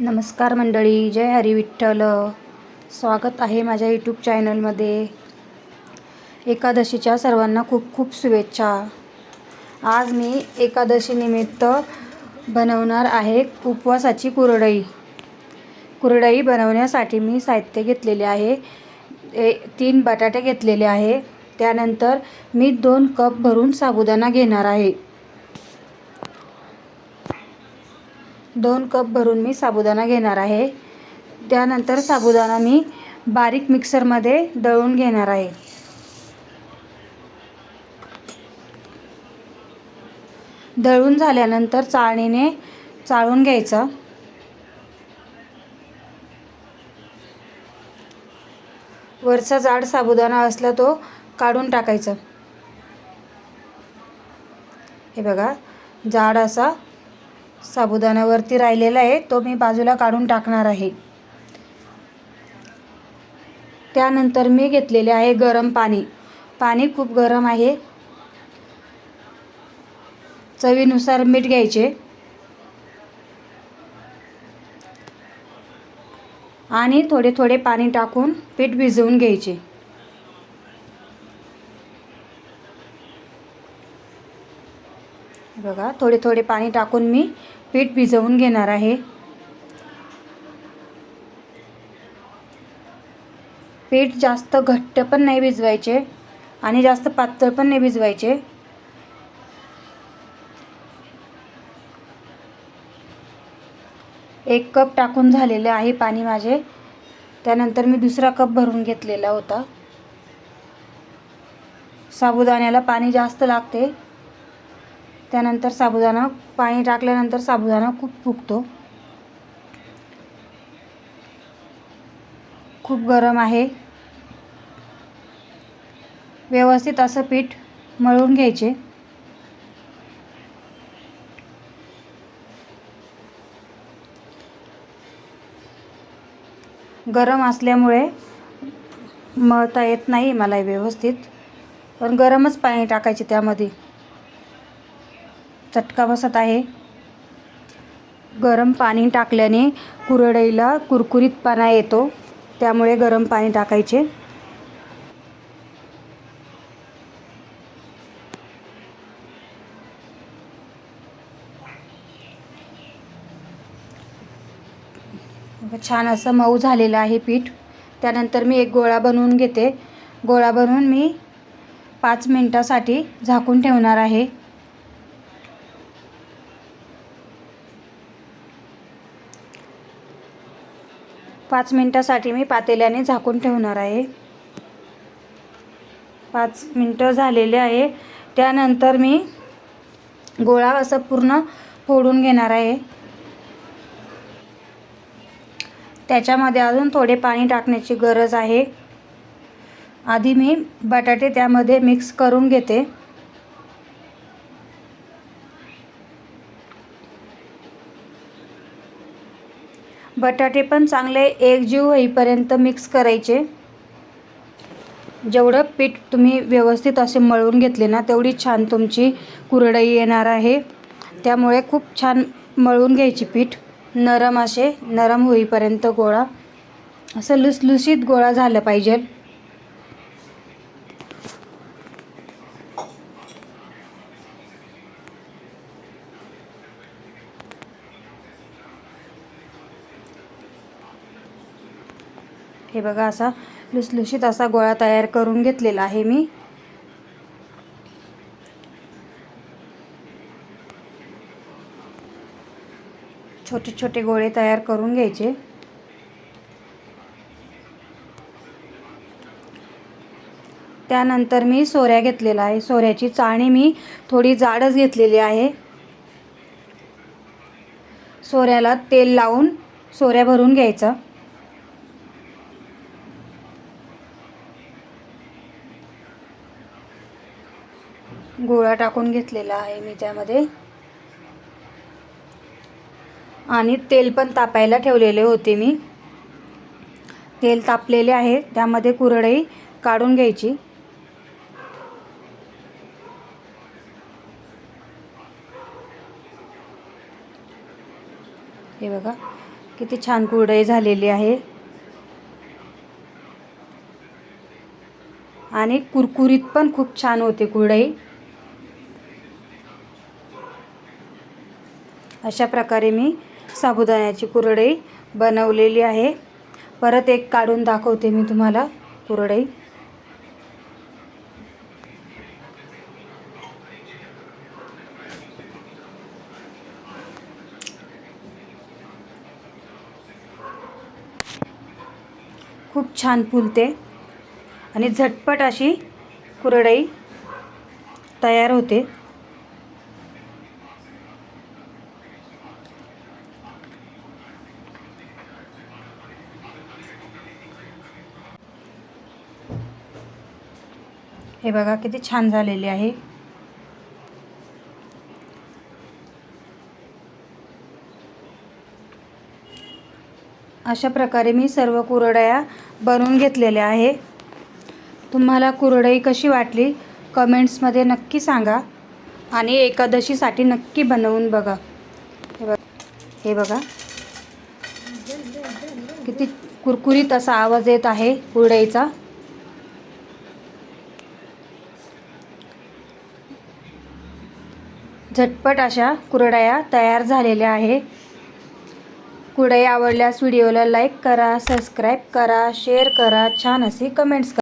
नमस्कार मंडळी जय हरी विठ्ठल. स्वागत आहे माझ्या यूट्यूब चॅनलमध्ये एकादशीच्या सर्वांना खूप खूप शुभेच्छा. आज मी एकादशीनिमित्त बनवणार आहे उपवासाची कुरडई. कुरडई बनवण्यासाठी मी साहित्य घेतलेले आहे ए तीन बटाटे घेतलेले आहे. त्यानंतर मी दोन कप भरून साबुदाणा घेणार आहे. दोन कप भरून मी साबुदाणा घेणार आहे. त्यानंतर साबुदाणा मी बारीक मिक्सरमध्ये दळून घेणार आहे. दळून झाल्यानंतर चाळणीने चाळून घ्यायचं. वरचा जाड साबुदाणा असला तो काढून टाकायचा. हे बघा जाड असा साबुदाण्यावरती राहिलेला आहे तो मी बाजूला काढून टाकणार आहे. त्यानंतर मी घेतलेले आहे गरम पाणी. पाणी खूप गरम आहे. चवीनुसार मीठ घ्यायचे. आणि थोडे थोडे पाणी टाकून पीठ भिजवून घ्यायचे. बघा थोडे थोडे पाणी टाकून मी पीठ भिजवून घेणार आहे. पीठ जास्त घट्ट पण नाही भिजवायचे आणि जास्त पातळ पण नाही भिजवायचे. एक कप टाकून झालेले आहे पाणी माझे. त्यानंतर मी दुसरा कप भरून घेतलेला होता. साबुदाण्याला पाणी जास्त लागते. त्यानंतर साबुदाणा पाणी टाकल्यानंतर साबुदाणा खूप फुगतो. खूप गरम आहे. व्यवस्थित असं पीठ मळून घ्यायचे. गरम असल्यामुळे मळता येत नाही मला व्यवस्थित. पण गरमच पाणी टाकायचे त्यामध्ये. चटका बसत आहे. गरम पाणी टाकल्याने कुरडईला कुरकुरीतपणा येतो. त्यामुळे गरम पाणी टाकायचे. छान असं मऊ झालेलं आहे पीठ. त्यानंतर मी एक गोळा बनवून घेते. गोळा बनवून मी पाच मिनटासाठी झाकून ठेवणार आहे. पाच मिनटासाठी मी पातेल्याने झाकून ठेवणार आहे. पाच मिनटं झालेले आहे. त्यानंतर मी गोळा असं पूर्ण फोडून घेणार आहे. त्याच्यामध्ये अजून थोडे पाणी टाकण्याची गरज आहे. आधी मी बटाटे त्यामध्ये मिक्स करून घेते. बटाटे पण चांगले एकजीव होईपर्यंत मिक्स करायचे. जेवढं पीठ तुम्ही व्यवस्थित असे मळून घेतले ना तेवढी छान तुमची कुरडई येणार आहे. त्यामुळे खूप छान मळून घ्यायची पीठ. नरम असे नरम होईपर्यंत गोळा. असं लुसलुसीत गोळा झालं पाहिजे. हे बघा असा लुसलुशीत असा गोळा तयार करून घेतलेला आहे मी. छोटे छोटे गोळे तयार करून घ्यायचे. त्यानंतर मी सोऱ्या घेतलेला आहे. सोऱ्याची चाळणी मी थोडी जाडच घेतलेली आहे. सोऱ्याला तेल लावून सोऱ्या भरून घ्यायचा. गोळा टाकून घेतलेला आहे मी त्यामध्ये. आणि तेल पण तापायला ठेवलेले होते मी. तेल तापलेले आहे त्यामध्ये कुरडई काढून घ्यायची. हे बघा किती छान कुरडई झालेली आहे. आणि कुरकुरीत पण खूप छान होते कुरडई. अशा प्रकारे मी साबुदाण्याची कुरडई बनवलेली आहे. परत एक काढून दाखवते मी तुम्हाला कुरडई. खूप छान फुलते आणि झटपट अशी कुरडई तयार होते. हे बघा किती छान झालेले आहे. अशा प्रकारे मी सर्व कुरडया बनवून घेतलेल्या आहे. तुम्हाला कुरडई कशी वाटली कमेंट्समध्ये नक्की सांगा आणि एकादशीसाठी नक्की बनवून बघा. हे बघा हे बघा. किती कुरकुरीत असा आवाज येत आहे कुरडईचा. झटपट अशा कुरडया तयार झालेल्या आहे. कुरडया आवडल्यास व्हिडिओला लाईक करा सबस्क्राईब करा शेअर करा छान असे कमेंट्स करा.